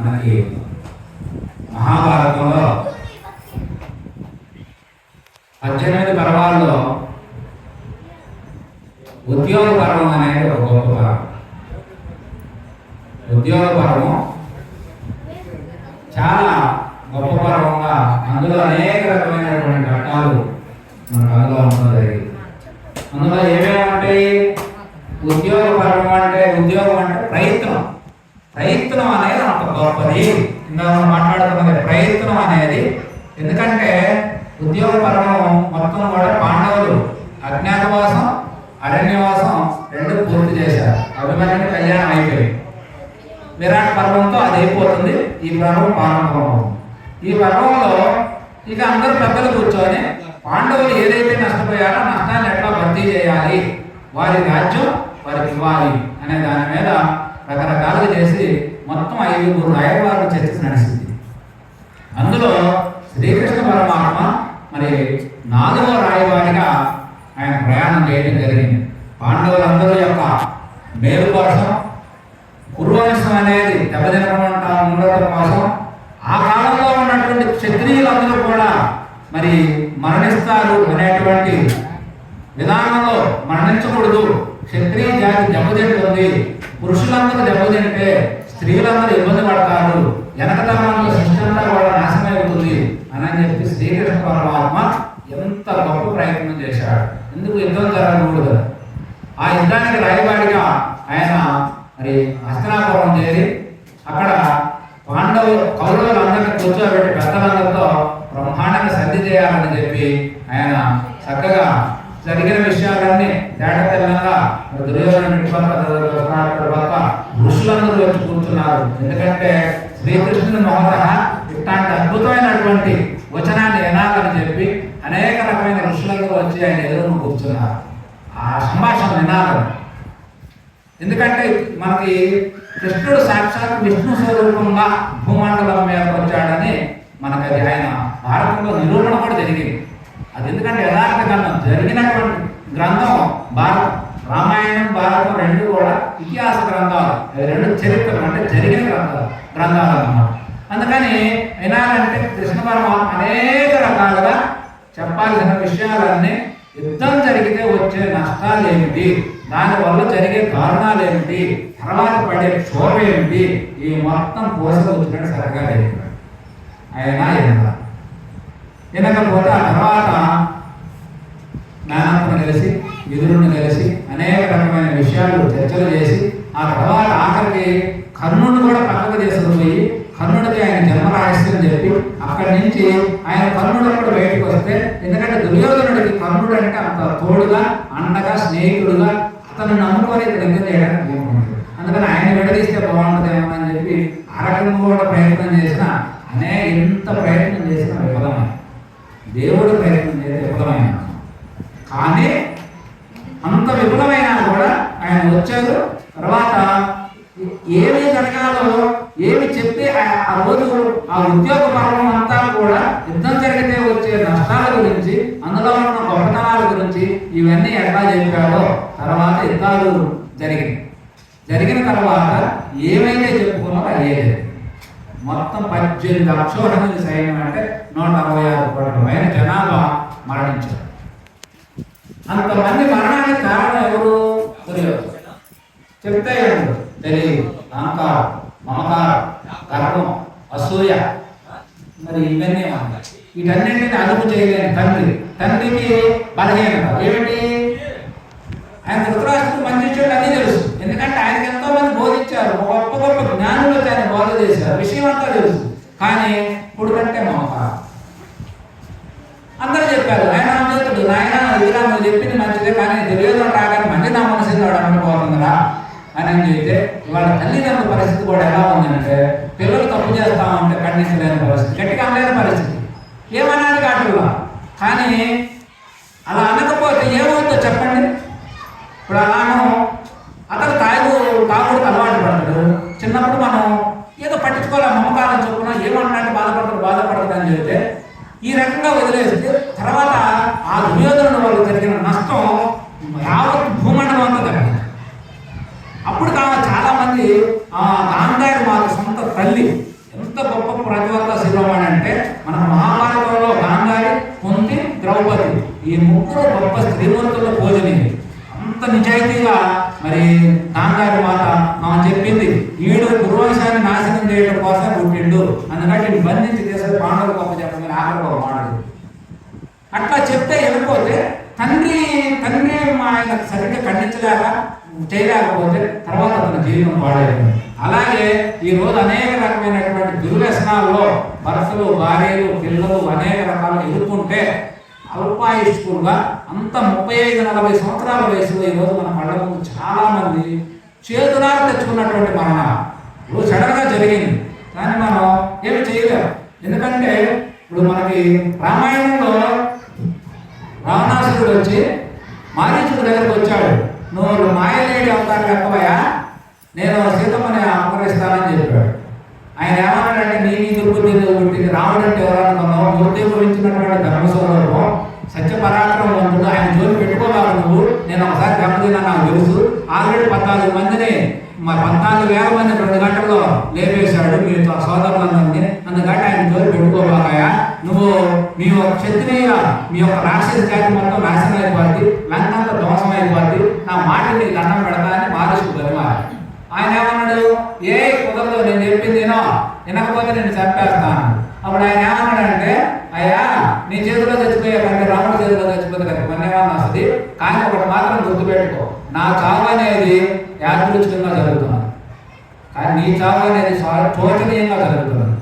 మనకి మహాభారతంలో పద్దెనిమిది పర్వాల్లో ఉద్యోగ పర్వం అనేది ఒక గొప్ప పర్వం. ఉద్యోగ పర్వం చాలా గొప్ప పర్వంగా అందులో అనేక రకమైనటువంటి ఘట్టాలు మనకు అందులో ఉండడం జరిగింది. అందులో ఏమేమి ఉంటాయి? ఉద్యోగ పర్వం అంటే ఉద్యోగం అంటే ప్రయత్నం. ప్రయత్నం అనేది అంత గొప్పది. ఇందులో మనం మాట్లాడుతున్నది ప్రయత్నం అనేది. ఎందుకంటే ఉద్యోగ పర్వం మొత్తం కూడా పాండవులు అజ్ఞాతవాసం అరణ్యవాసం రెండు పూర్తి చేశారు. అభిమన్యుని కళ్యాణం అయిపోయింది. విరాట్ పర్వంతో అది అయిపోతుంది. ఈ పర్వం పాండవం ఈ పర్వంలో ఇక అందరూ పెద్దలు కూర్చొని పాండవులు ఏదైతే నష్టపోయారో నష్టాన్ని ఎట్లా భర్తీ చేయాలి? వారి రాజ్యం వారికి ఇవ్వాలి అనే దాని మీద రకరకాలుగా చేసి మొత్తం ఐదుగురు రాయవారు చర్చ నడిచింది అందులో శ్రీకృష్ణ పరమాత్మ మరి నాలుగవ రాయవారిగా ఆయన ప్రయాణం చేయడం జరిగింది. పాండవులందరూ యొక్క మేలు కోసం క్షత్రియ జాతి దెబ్బతింటుంది. పురుషులందరూ దెబ్బతింటే స్త్రీలందరూ ఇబ్బంది పడతారు. వెనకతనంలో సిస్టంలో కూడా నాశనం అవుతుంది అని చెప్పి శ్రీకృష్ణ పరమాత్మ ఎంత గొప్ప ప్రయత్నం చేశాడు. ఎందుకు యుద్ధం జరగకూడదు? ఆ యుద్ధానికి రాయవాడిగా ఆయన మరి హస్తనాపురం చేరి అక్కడ పాండవు కౌరవులందరినీ కూర్చోబెట్టి పెద్దలందరితో బ్రహ్మాండంగా సంధి చేయాలని చెప్పి ఆయన చక్కగా జరిగిన విషయాలన్నీ తేట తెల్లంగా దుర్యోధన పక్క ఋషులందరూ వచ్చి కూర్చున్నారు. ఎందుకంటే శ్రీకృష్ణుని మహత ఇట్లాంటి అద్భుతమైనటువంటి వచనాన్ని వినాలని చెప్పి అనేక రకమైన ఋషులందరూ వచ్చి ఆయన ఎదురును కూర్చున్నారు. ఆ సంభాషణ వినాలని ఎందుకంటే మనకి కృష్ణుడు సాక్షాత్ విష్ణు స్వరూపంగా భూమండలం మీద వచ్చాడని మనకి అది ఆయన భారతంలో నిరూపణ కూడా జరిగింది. అది ఎందుకంటే యథార్థ కన్నా జరిగిన గ్రంథం భారతం. రామాయణం భారతం రెండు కూడా ఇతిహాస గ్రంథాలు. రెండు చరిత్రలు అంటే జరిగిన గ్రంథాలు గ్రంథాలు అన్నమాట. అందుకని వినాలంటే కృష్ణ పరమాత్మ అనేక రకాలుగా చెప్పాల్సిన విషయాలన్నీ యుద్ధం జరిగితే వచ్చే నష్టాలు ఏమిటి దానివల్ల జరిగే కారణాలు ఏమిటి తర్వాత పడే క్షోభ ఏమిటి ఈ మొత్తం పోసకొచ్చినట్టు సరిగా లేదు. ఆయన వినలా వినకపోతే ఆ తర్వాత మేనత్తను కలిసి విధులను కలిసి అనేక రకమైన విషయాలు చర్చలు చేసి ఆ తర్వాత ఆఖరికి కర్ణుడు కూడా పక్కకు తీసుకుపోయి కర్ణుడికి ఆయన జన్మరహస్యం చెప్పి అక్కడి నుంచి ఆయన కర్ణుడు కూడా బయటకు వస్తే ఎందుకంటే దుర్యోధనుడికి కర్ణుడు అంటే అంత తోడుగా అండగా స్నేహితుడుగా అతను నమ్ముకొని దగ్గర చేయడానికి అందుకని ఆయన విడదీస్తే బాగుంటుందేమో అని చెప్పి ఆ రకంగా కూడా ప్రయత్నం చేసిన అనే ఎంత ప్రయత్నం చేసినా విఫలమే దేవుడు ప్రయత్నం చేస్తే విఫలమే కానీ అంత విఫలమైనా కూడా ఆయన వచ్చారు తర్వాత ఏమి జరగాలో ఏమి చెప్తే ఆ- ఆ రోజు ఆ ఉద్యోగ పర్వం అంతా కూడా యుద్ధం జరిగితే వచ్చే నష్టాల గురించి అందులో ఉన్న గొప్పతనాల గురించి ఇవన్నీ ఎట్లా చెప్పాడో తర్వాత యుద్ధాలు జరిగినాయి జరిగిన తర్వాత ఏమైతే చెప్పుకున్నారో అదే మొత్తం పద్దెనిమిది లక్షల మంది సైన్యం అంటే నూట అరవై ఆరు కోట్ల పైన జనాభా మరణించారు. అంతమంది మరణానికి కారణం ఎవరు? దుర్యోధనుడు చెప్తే ఎవరు తెలియదు. అహంకారం మమకారం గర్వం అసూయ. మరి ఇవన్నీ ఉన్నాయి వీటన్నింటిని అదుపు చేయలేని తండ్రి. తండ్రికి బలహీనత. ఏమిటి? ఆయన ధృతరాష్ట్రుడు మంచి చెడు అన్నీ తెలుసు. ఎందుకంటే ఆయనకి ఎంతో మంది బోధించారు గొప్ప గొప్ప జ్ఞానులు ఆయన బోధ చేశారు. విషయం అంతా తెలుసు. కానీ కొడుకంటే మమకారం అందరూ చెప్పారు ఆయన అమృతుడు నాయన ఇలా నువ్వు చెప్పింది మంచిదే కానీ తెలియదు రాగానే మంచి నా మనసులో వాడు అనుకోతుందిరా అని అని చెప్తే వాళ్ళ తల్లిదండ్రుల పరిస్థితి కూడా ఎలా ఉందంటే పిల్లలు తప్పు చేస్తా ఉంటే ఖండించలేని పరిస్థితి గట్టిగా అనలేని పరిస్థితి. ఏమన్నాడు కాటులా కానీ అలా అనకపోతే ఏమవుతుందో చెప్పండి. ఇప్పుడు అలాను అతను తాగు తాగుడికి అలవాటు పడతాడు చిన్నప్పుడు మనం ఏదో పట్టించుకోవాలి మమకారం చొప్పున ఏమన్నాడు బాధపడతాడు బాధపడతాడు అని చెప్తే ఈ రకంగా వదిలేస్తే తర్వాత ఆ దుర్యోధనుడు వాళ్ళు జరిగిన నష్టం యావత్ భూమండలం అంతా జరిగింది. అప్పుడు కా చాలా మంది ఆ గాంధారి మాకు సొంత తల్లి ఎంత గొప్ప ప్రతివర్త శిరోమణి అంటే మన మహాభారతంలో గాంధారి కుంతి ద్రౌపది ఈ ముగ్గురు గొప్ప స్త్రీమూర్తుల పూజనీయులు అంత నిజాయితీగా మరి నాన్నగారి మాట మనం చెప్పింది. ఈడు గురువంశాన్ని నాశనం చేయడం కోసం పుట్టిండు అందుకంటే బంధించి తీసుకుని పాండవులు గొప్ప చెప్పమని ఆఖరి ఒక అట్లా చెప్తే వెళ్ళిపోతే తండ్రి తండ్రి మా ఆయన సరిగ్గా ఖండించలేక చేయలేకపోతే తర్వాత అతని జీవితం పాడైంది అలాగే ఈ రోజు అనేక రకమైనటువంటి దుర్వ్యసనాల్లో భర్తలు భార్యలు పిల్లలు అనేక రకాలు ఎదుర్కొంటే అల్పాయుష్కులుగా అంత ముప్పై ఐదు నలభై సంవత్సరాల వయసులో ఈ మన పళ్ళ ముందు చాలామంది చేతులారా తెచ్చుకున్నటువంటి మరణాలు. ఇప్పుడు సడన్గా జరిగింది. కానీ మనం ఏమి చేయలేము ఎందుకంటే ఇప్పుడు మనకి రామాయణంలో రావణాసురుడు వచ్చి మారీచుడు దగ్గరకు వచ్చాడు. నువ్వు మాయలేడి అవుతాను ఎక్కవయ్యా నేను సీతమ్మని అపహరిస్తానని చెప్పాడు. ఆయన ఏమన్నాడంటే నీ నీ దుర్బుద్ధి పుట్టింది రాముడు రావడంటే ఎవరన్నా మూర్తి గురించినటువంటి ధర్మ స్వరూపం పరాక్రమవంతుడు ఆయన జోలి పెట్టుకోవాలి నువ్వు. నేను ఒకసారి గమనించిన నాకు తెలుసు. ఆల్రెడీ పద్నాలుగు మందిని మా పద్నాలుగు వేల మంది రెండు గంటల్లో లేపేశాడు మీ సోదరులందరినీ. అందుకని ఆయన జోలి పెట్టుకోవాలయా నువ్వు మీ యొక్క క్షత్రియ మీ యొక్క రాక్షస జాతి మొత్తం నాశనం అయిపోద్ది లంకంతా ధ్వంసం అయిపోద్ది నా మాట నీకు దండం పెడతా అని మారుస్తూ బతిమాలి ఆయన ఏమన్నాడు? ఏ కుదరదు నేను చెప్పింది వినో. వినకపోతే నేను చంపేస్తాను. అప్పుడు ఆయన ఏమన్నాడంటే అయ్యా నీ చేతిలో చచ్చిపోయే నా చావు అనేది యాదృచ్ఛికంగా జరుగుతున్నది. కానీ నీ చావు అనేది శోచనీయంగా జరుగుతున్నది.